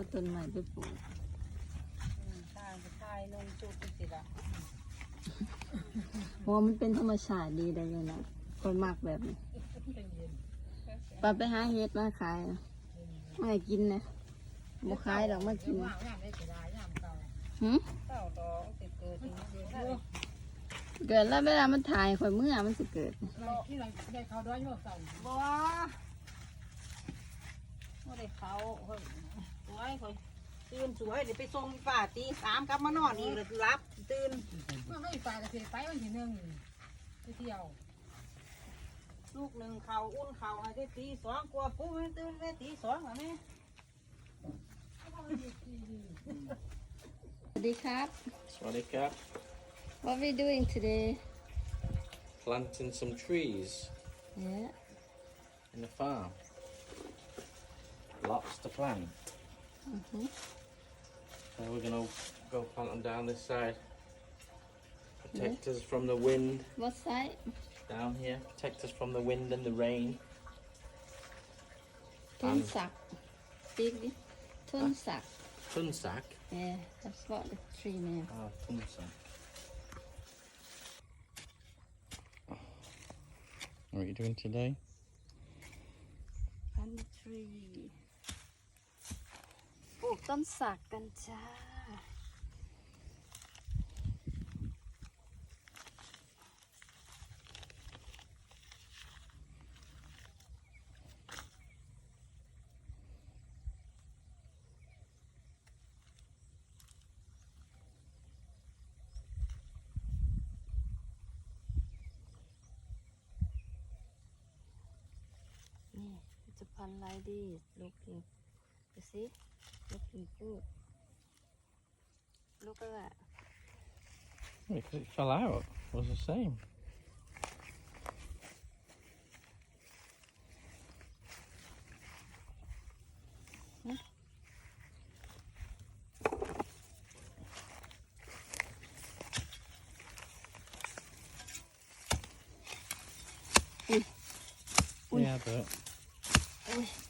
เอาต้นไม้ไปปลูกทางจะทายลงจุดสิละเพราะว่ามันเป็นธรรมชาติดีได้เลยนะคนมากแบบนี้ปาไปหาเฮ็ดมาขายนะไม่ให้กินนะบ่ขายหรอกมากินว่างยามได้สิได้ยามเก่าหืมเก่าดอกติดเกิดจริงเดียวได้เกิดแล้วเวลามันถ่ายข่อยเมื่อมันสิเกิดที่เราได้เขาด้อยโยกเก่าบ่บ่ได้เขาเฮ้ยส วยเฮ้ยตื่นสวยเดี๋ยวไปส่งป่าตีสามกลับมานอนอีกเลยรับตื่นมันไม่ปลากระเทยไปวันที่หนึ่งไปเที่ยว ลูกหนึ่งเขาอุ่นเขาให้ได้ตีสองกลัวปุ๊บให้ตื่นได้ตีสองเหรอแม่สวัสดีครับ Swaddy Cap. What we doing today Planting some trees yeah in the farm. Lots to plant. Mm -hmm. And we're going to go plant them down this side. Protect mm-hmm. us from the wind. What side? Down here. Protect us from the wind and the rain. Tunsak. Big tunsak. Ah, tunsak? Yeah, that's what the tree name. Ah, tunsak. What are you doing today? Pantry. ปลูกต้นสักกันจ้า นี่จะพันไรดี look at that Because it fell out, it was the same. Hmm. Yeah, but. Mm.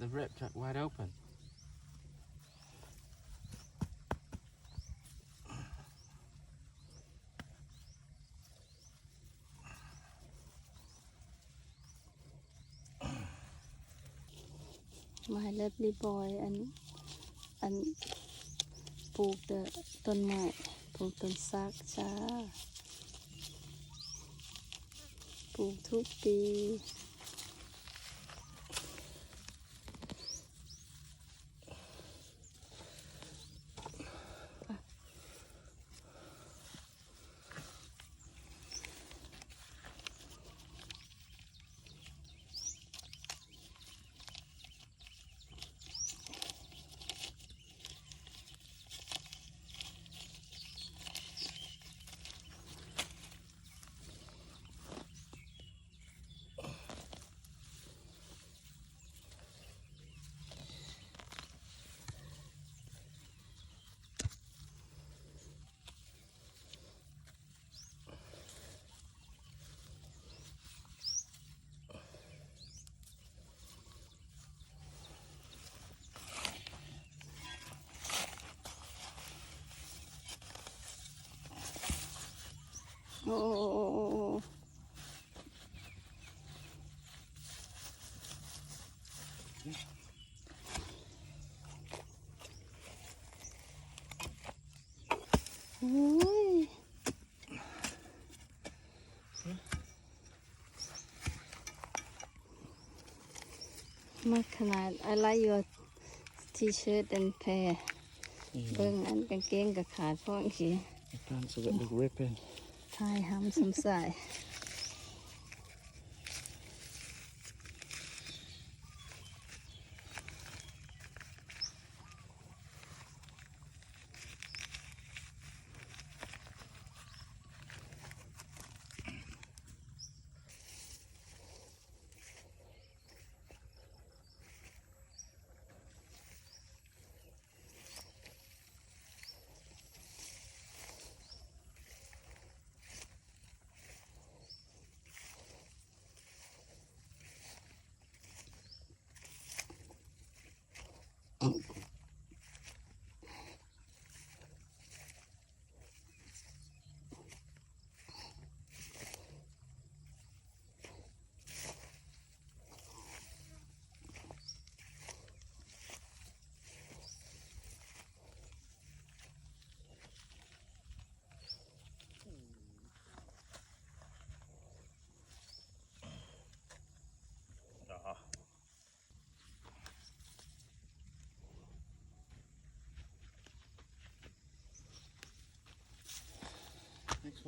The rip wide open. My lovely boy อันอันปลูกเดอต้นไม้ปลูกต้นซักจ้าปลูกทุกปี โอ้ยมากขนาด I like your t-shirt and pair เบิ่งอันกางเกงกับขาดพ่ออีกที The pants have got big ripping. ทายห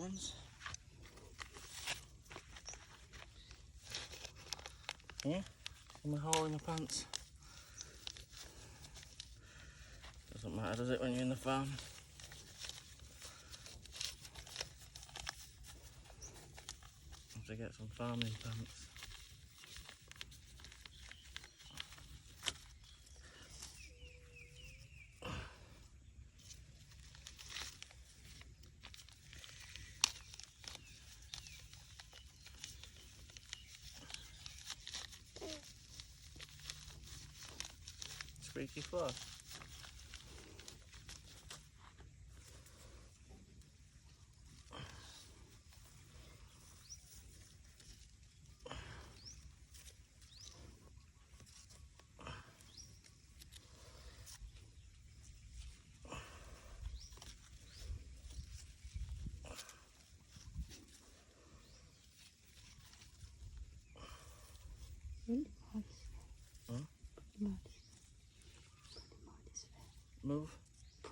ones. Yeah, in the hole in the pants. Doesn't matter, does it, when you're in the farm? Have to get some farming pants. তুই কি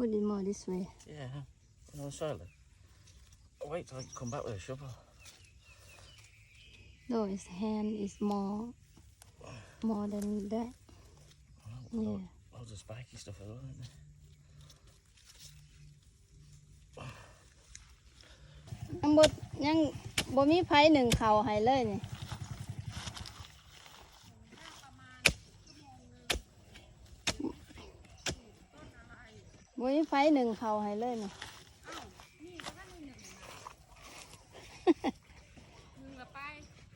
Put it more this way Yeah, on the side. Wait till I come back with a shovel. though his hand is more more than that Oh, yeah lo- Loads of spiky stuff as well, isn't there? ยังบดยังบ่มีไผหนึ่งเข่าให้เลยนี่ บ่มีไผหนึ่งเข่าให้เลยนี่มึงละไป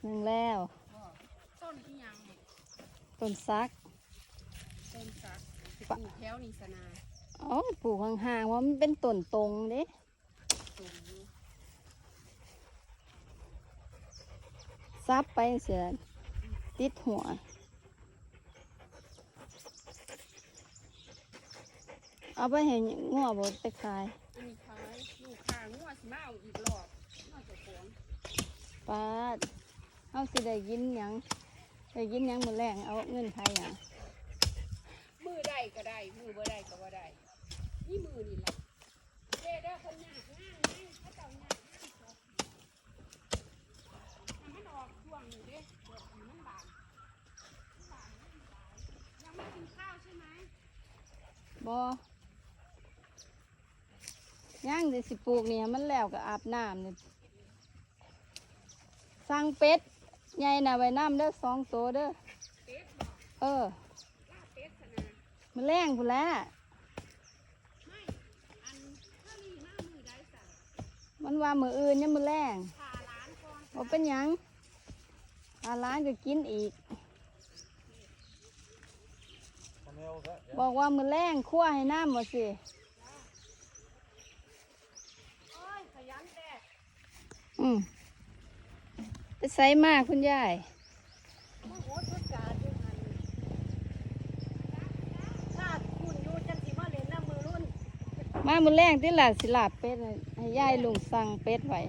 หนึ่งแล้ว ต้นที่ยังต้นซัก ต้นสักปลูกแถวนี่สนาเอ๋อปลูกห่างๆว่ามันเป็นต้นตรงเด้สูงอยู่ซับไปเสียติดหัว เอาไปเห็นงัวบดไปขายอันนี้ขายลูกค้างัวสิมาเอาอีกรอบน่าจะของปาดเอาสิได้ยินหยังได้ยินหยังมือแรงเอาเงินไทยอะมือได้ก็ได้ มือบ่ได้ก็บ่ได้นี่มือนี่แหละเด้เด้อคนยากงานไงเขาเจ้ายากงานเขาให้มันออกช่วงนี้เด้เดี๋ยวให้มันบานมันบานมันบานยังไม่กินข้าวใช่ไหมบ ย่างเดี๋ยวสิปลูกเนี่ยมันแล้วก็อาบน้ำเนี่ยสั่งเป็ดใหญ่น่ะไว้น้ำเด้อสองตัวเด้อเป็ดบอกเออมันแรงพูนแล้วมันถ้ามือได้สั่งมันว่ามืออื่นยังมือแรงพาร้านก่อนว่าเป็นยังอาร้านก็กินอีก บอกว่ามือแรงคั่วให้น้ำมาสิ โอ้ยขยันแต่ อืมไปใส่มากคุณยายมาโหดทุกการอยู่หันถ้าคุณอยู่จังสิมาเล่นน้ำมือรุ่นมามือแรงที่หลาสิลาบเป็ดน่ะให้ยายลุงสั่งเป็ดไว้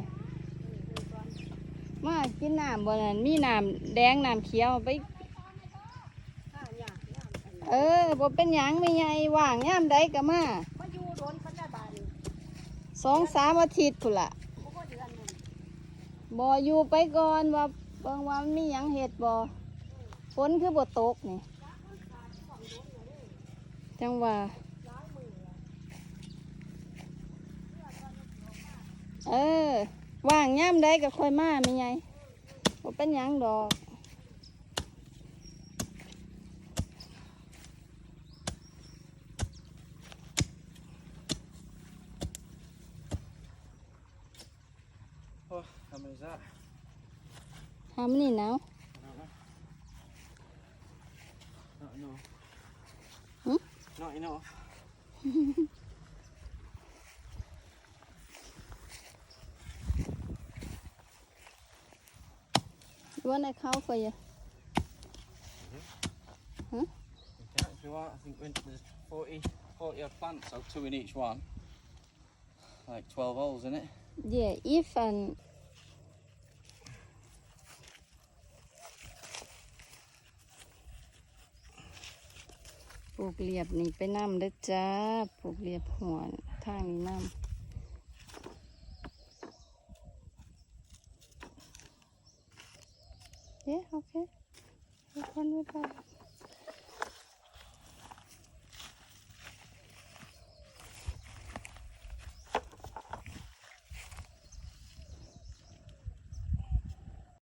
มากินน้ำบนนั้นมีน้ำแดงน้ำเขียวไปข้าอยากย่ามกันไป เออบ่เป็นหยังไม่ใหญ่ว่างยามใดก็มามาอยู่โดนคันได้บาดนี่สองสามอาทิตย์พุ่นละ บ่พอเดือนหนึง บ่อยู่ไปก่อนว่าเบิ่งว่ามันมีหยังเห็ดบ่ฝนคือบ่ตกนี่จังว่าเออว่างย่ามใดก็ค่อยมาไม่ไงบ่เป็นหยังดอก How many is that? How many now? Not enough. Hmm? Not enough. you want to count for you? Mm-hmm. Huh? Okay, if you want, I think there's 40, 40 odd plants, so two in each one. Like 12 holes in it. Yeah, if and ปลูกเรียบนี่ไปน้ำเด้อจ้าปลูกเรียบหัวทางนี้น้ำ Yeah, okay. You can with that.